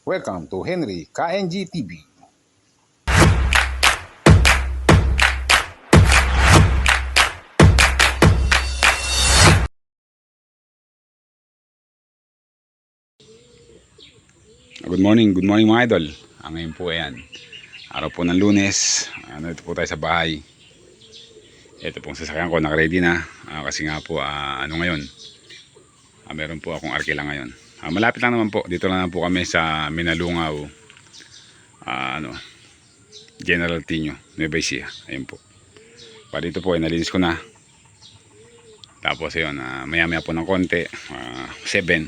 Welcome to Henry KNG TV. Good morning, good morning mga idol. Ah, ngayon po ayan. Araw po ng lunes. Ano ito po tayo sa bahay. Ito pong sasakyan ko, naka-ready na. Ah, kasi nga po, ah, ano ngayon? Ah, meron po akong arkila ngayon. Ah, malapit lang naman po. Dito lang naman po kami sa Minalungaw. Ah, ano? General Tino, Nueva Ecija. Ayun po. Pa dito po, ay nalinis ko na. Tapos ayun, ah, maya-maya po ng konti. 7.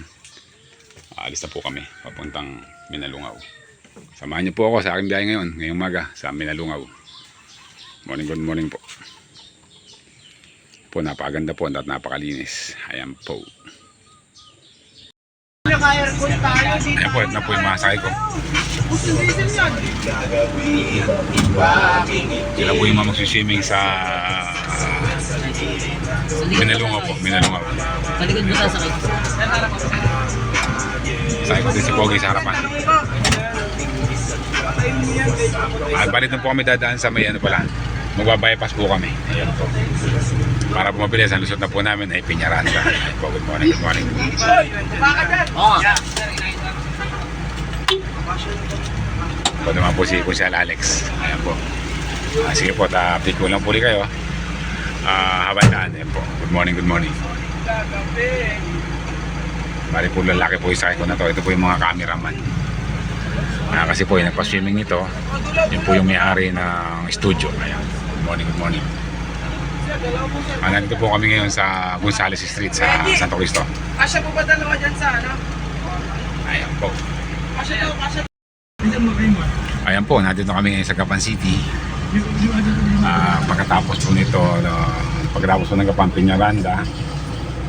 Aalis na po kami papuntang Minalungaw. Samahan niyo po ako sa aking biyahe ngayon, ngayong maga sa Minalungaw. Morning, good morning po. Po, napakaganda po at napakalinis. Ayan po. Naka-aircon tayo po, ito na po yung mga sakay ko. Sila po yung mga magsiswimming sa Minalungaw po, Minalungaw. Palikod mo sasakay. Sakay ko din si Pogi sa harapan. At balit na po kami dadaan sa may ano pala. Magbabypass po kami. Ayan po. Para po mabilis, ang lusot na po namin ay Piñaranda. Po, good morning, good morning. Oo. Po naman po si Kunsel Alex. Ayan po. Ah, sige po, ta-update ko lang po ulit kayo. Ah, habandaan. Ayan po. Good morning, good morning. Bali po lalaki po sakay ko na to. Ito po yung mga cameraman. Ah, kasi po yung nagpa-swimming nito. Yun po yung may-ari ng studio. Ayan. Good morning, good morning. Ah, nandito po kami ngayon sa Gonzales Street sa Santo Cristo. Kasya po ba dalawa dyan sa ano? Ayan po. Kasya daw, kasya. Ayan po, nandito kami ngayon sa Gapan City. Ah, pagkatapos po nito, no, pagkatapos po ng Gapan Piñaranda,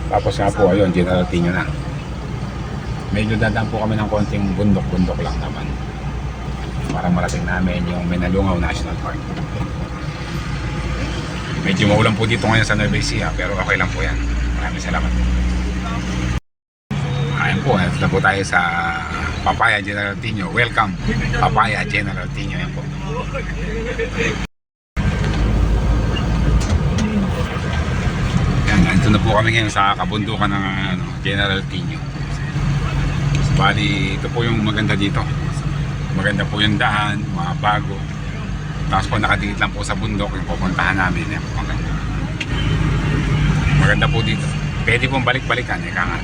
tapos nga po, ayun, General Tino na. Medyo dadaan po kami ng konting bundok-bundok lang naman. Para marating namin yung Minalungaw National Park. Medyo maulan po dito ngayon sa Nueva Ecija, pero okay lang po yan. Maraming salamat. Ayan po, ito na po tayo sa Papaya General Tino. Welcome, Papaya General Tino. Ayan po. Yan, nandito na po kami ngayon sa kabundukan ng ano, General Tino. Bali, ito po yung maganda dito. Maganda po yung daan, mga bago. Tapos po nakadikit lang po sa bundok yung pupuntahan namin. Yan, maganda. Maganda po dito. Pwede pong balik-balikan, ika nga.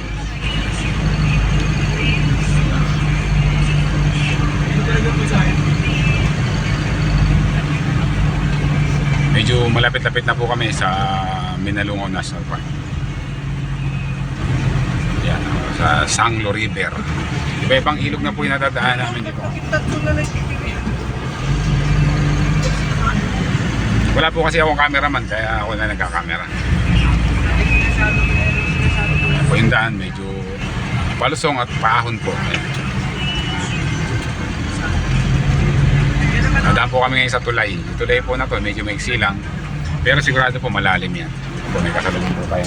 Medyo malapit-lapit na po kami sa Minalungaw National Park. Yan, oh, sa Sanglo River. Iba-ibang ilog na po yung nadadaan namin dito. Tatlo na lang titiri. Wala po kasi akong cameraman, kaya ako na nagkakamera. Po yung daan, medyo palusong at paahon po. Nadaan po kami ngayon sa tulay. Yung tulay po na to, medyo maiksi lang. Pero sigurado po malalim yan. Po, may kasalubong po tayo.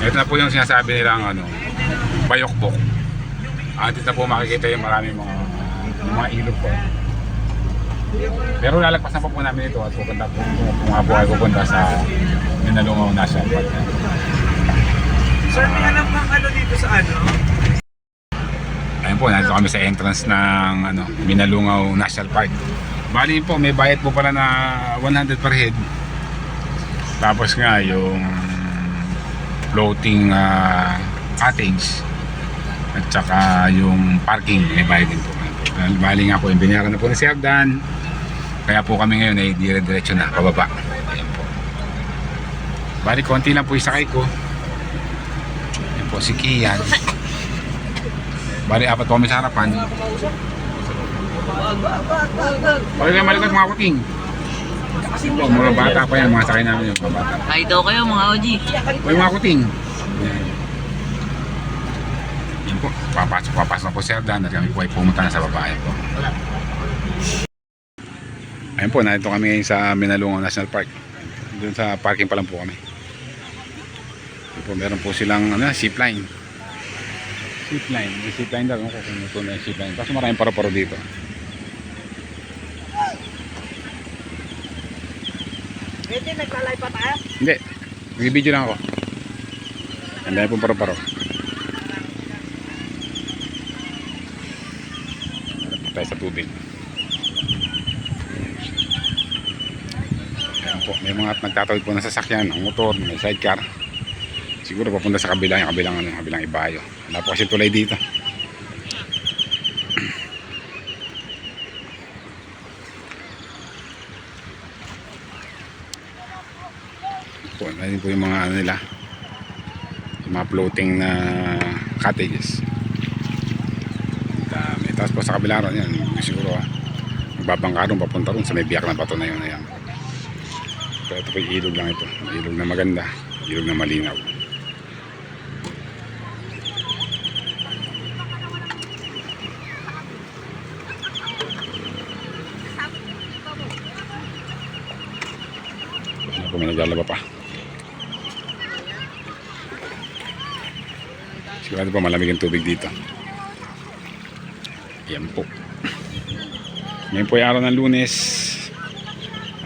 Ito na po yung sinasabi nilang ano, bayokbok. Ah, dito na po makikita yung maraming mga, mga ilog po. Pero lalagpasan pa po namin ito at pupunta po kung po ay pupunta sa Minalungaw National Park. Sir, may alam kang ano dito sa ano? Ayun po, nandito kami sa entrance ng ano, Minalungaw National Park. Bali po, may bayad po pala na 100 per head. Tapos nga yung floating ah, cottage at saka yung parking may bayad din po. Bali nga po, binayaran na po ni Sir Dan. Kaya po kami ngayon ay dire-diretso na, pababa. Ayan po. Bali, konti lang po yung sakay ko. Ayan po, si Kian. Bali, apat po kami sa harapan. Bali kayo malikot mga kuting. Po, mga bata pa yan, mga sakay namin yung mga bata. Ay daw kayo mga OG. Yung mga kuting. Yan. Po, papasok, papasok na po si Erdan at kami po ay pumunta na sa babae po. Ayun po, nandito kami ngayon sa Minalungaw National Park. Doon sa parking pa lang po kami. Ayun po, meron po silang ano, zipline. Zipline. May zipline daw. Ano kung ito na yung zipline. Kaso maraming paro-paro dito. Pwede, naglalay pa tayo? Hindi. Nag-video lang ako. Ang dami pong paro-paro. Tayo sa tubig. Ayan po. May mga nagtatawid po na sasakyan. Ang motor, may sidecar. Siguro papunta sa kabila, yung kabilang, ano, kabilang ibayo. Wala po kasi tulay dito. po, ayun po yung mga ano nila yung mga floating na cottages dami tapos po sa kabila ron yan siguro ah magbabangka ron papunta ron sa may biyak na bato na yun ayan. Pero ito po ilog lang ito. Ilog na maganda ilog na malinaw. Ano po may naglalaba pa? Sigurado po malamig ang tubig dito yan po. Ngayon po yung araw ng lunes.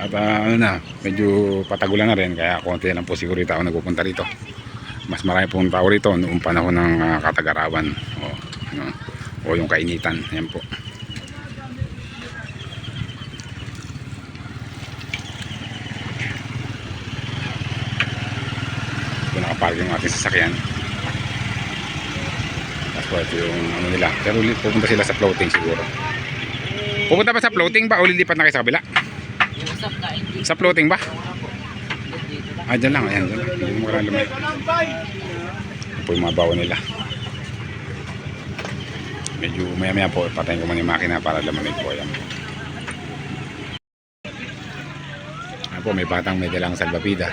At ah, ano na medyo patagulan na rin kaya konti lang po siguro tao nagpupunta rito. Mas marami pong tao rito noong panahon ng ah, katagarawan. O, ano, o yung kainitan. Yan po. Ito nakaparking yung ating sasakyan tapos yung ano nila. Pero ulit pupunta sila sa floating siguro. Pupunta ba sa floating ba o lilipat na kayo sa kabila? Sa floating ba? Ah dyan lang ayan dyan lang. Hindi mo kailangan lumay ito yung mga bawa nila. Medyo maya maya po patayin ko muna yung makina para lamamig po ayan. Ayan po may batang may dalang salbabida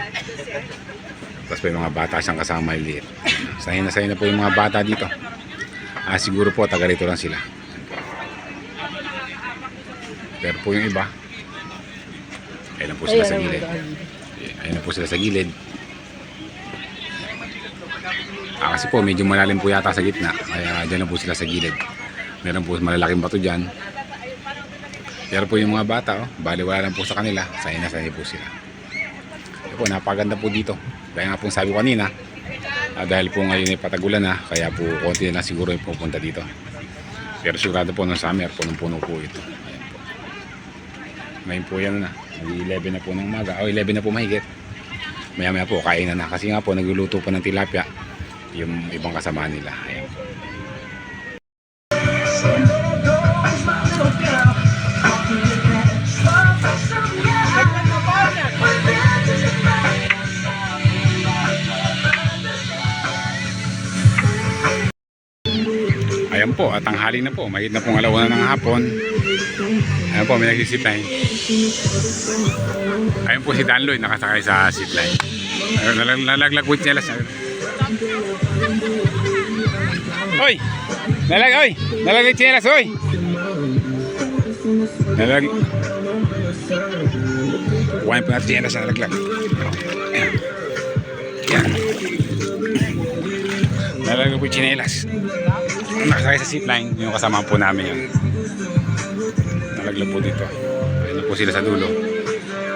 tapos po yung mga bata siyang kasama liit sahin na sahin na po yung mga bata dito ah siguro po taga rito lang sila. Pero po yung iba ayun po sila sa gilid. ayun. Po sila sa gilid. Ah, kasi po medyo malalim po yata sa gitna. Kaya dyan po sila sa gilid. Meron po malalaking bato dyan. Pero po yung mga bata oh, bali wala lang po sa kanila. Sahin na sahin po sila. Ayun po napaganda po dito. Kaya nga po sabi ko kanina ah, dahil po ngayon ay patagulan na kaya po konti na siguro yung pupunta dito. Pero sigurado po ng summer punong-puno po ito. Ayan po. ngayon po yan na nag 11 na po ng umaga. O 11 na po mahigit. Maya maya po kain na kasi nga po nagluluto pa ng tilapia yung ibang kasama nila. Ayan. Ayan tanghali na po. Mahit na pong alauna ng hapon. Ayan po, may nagsisipline. Ayan po si Dan Lloyd, nakasakay sa. Ayun, nalag- nalaglag with nila sa... Hoy! Nalag, oy! Nalaglag chinelas, oy! Nalag... Kuhain po natin chinelas na nalaglag. Ayan. Ayan. Po yung chinelas. Nakasakay sa zipline, yung kasama po namin yan. Nalaglag po dito. Ayun po sila sa dulo.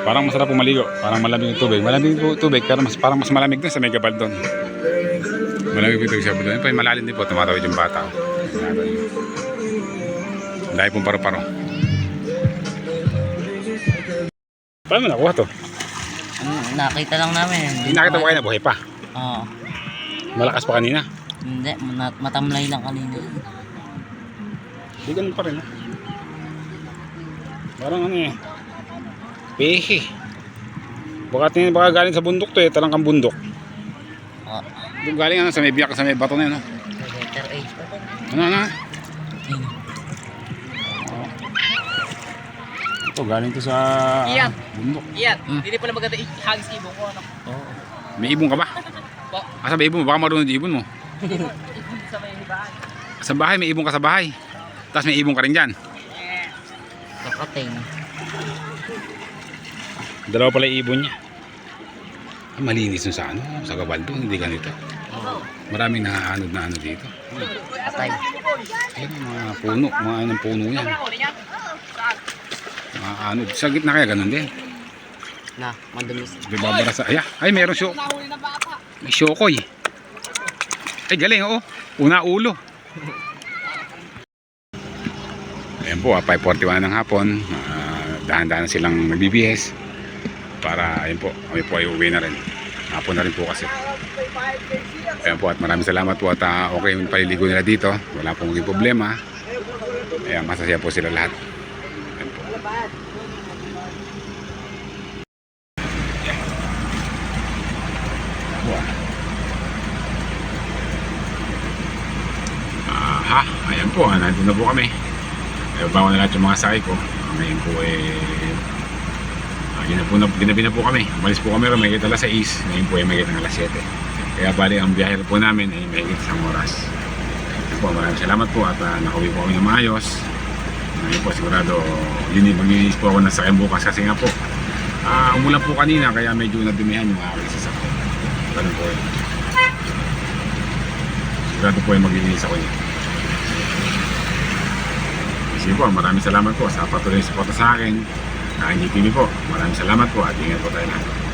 Parang masarap po maligo. Parang malamig yung tubig. Malamig po yung tubig, pero mas, parang mas malamig dun sa may gabaldon. Malamig po yung tubig sa po, yung malalim din po. Tumatawid yung bata. Dahil pong paro-paro. Paano mo nakuha to? Hmm, nakita lang namin. Hindi nakita mo kayo na buhay pa. Oo. Malakas pa kanina. Hindi, mat- matamlay lang kanina. Hindi ganun pa rin. ah. Parang ano eh. Pehe. Baka tingin baka galing sa bundok to eh. Talangkang bundok. Doon galing ano sa may biyak sa may bato na yun. oh. Letter H pa to. Ano ano? Ito galing to sa Iyan. bundok. Iyan, Hmm. hindi pala maganda i-hagis ibong ko. Ano? Oo. May ibon ka ba? Asa may ibon mo? Baka marunong yung ibon mo. Sa may hibahan. Sa bahay may ibon ka sa bahay. Tapos may ibon ka rin dyan. Kakating. Dalawa pala yung ibon niya. Ah, malinis nun sa ano, sa gabaldo, hindi ganito. Oo. Maraming nakaanod na ano dito. Patay. Ayun, mga puno, mga anong puno yan. Mga anod. Sa gitna kaya ganun din. Na, madumis. Di ba bara sa... Ay, ay meron syok. May syokoy. Ay, galing, oo. Una ulo. Ayan po, ah, 5.41 ng hapon. Ah, dahan-dahan silang nagbibihis. Para, ayun po, kami po ay uwi na rin. Hapon na rin po kasi. Ayan po, at maraming salamat po at ah, okay yung paliligo nila dito. Wala pong maging problema. Ayan, masasaya po sila lahat. Ayan po. Po, ah, nandun na po kami. Bawa na lahat yung mga sakay ko. Ah, Ngayon po eh, ah, ginabi na, ginabi na po kami. Umalis po kami rin, may alas 6. Ngayon po ay may alas 7. Kaya bali ang biyahe po namin ay may isang oras. Po, maraming salamat po at uh, nakauwi po kami ng maayos. Ngayon po sigurado, yun yung maglinis po ako ng sakyan bukas kasi nga po, ah umulan po kanina kaya medyo nadumihan yung aking sasakyan. Ganun po yun. Sigurado po yung maglilinis ako niya. Sige po, maraming salamat po sa patuloy na suporta sa akin. Kain TV po. Maraming salamat po at ingat po tayo lahat.